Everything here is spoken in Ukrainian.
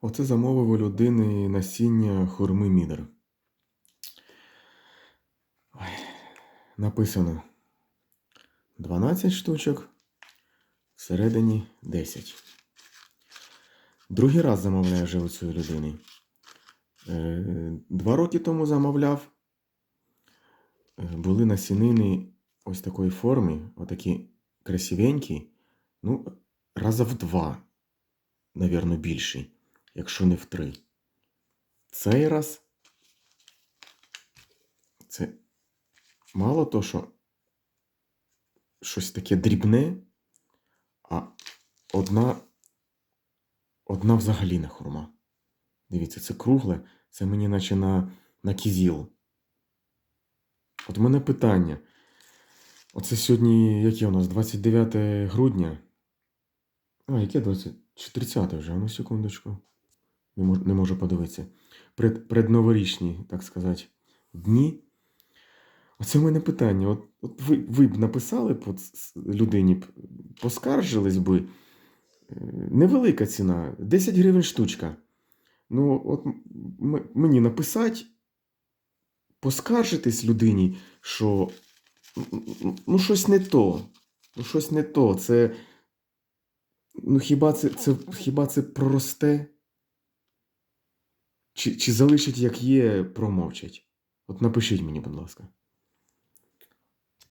Оце замовив у людини насіння хурми мідер. Ой, написано 12 штучок, всередині 10. Другий раз замовляю вже у цієї людини. Е, Два роки тому замовляв. Е, Були насінини ось такої форми, отакі красивенькі. Ну, раза в два, навірно, більші, якщо не в три. Цей раз це мало то, що щось таке дрібне, а одна, одна взагалі не хурма. Дивіться, це кругле, це мені наче на, на кізіл. От у мене питання. Оце сьогодні, яке у нас? 29 грудня. А, яке 20? Чи 30 вже? Ну, секундочку. Не можу, не можу подивитися. Пред, предноворічні, так сказати, дні. Оце в мене питання. От, от ви, ви б написали б от людині, поскаржились би. Е, Невелика ціна, 10 гривень штучка. Ну, от мені написати, поскаржитись людині, що ну щось не то. Ну, щось не то. Це. Ну, хіба це, це, хіба це проросте? Чи, чи залишать, як є, промовчать? От напишіть мені, будь ласка.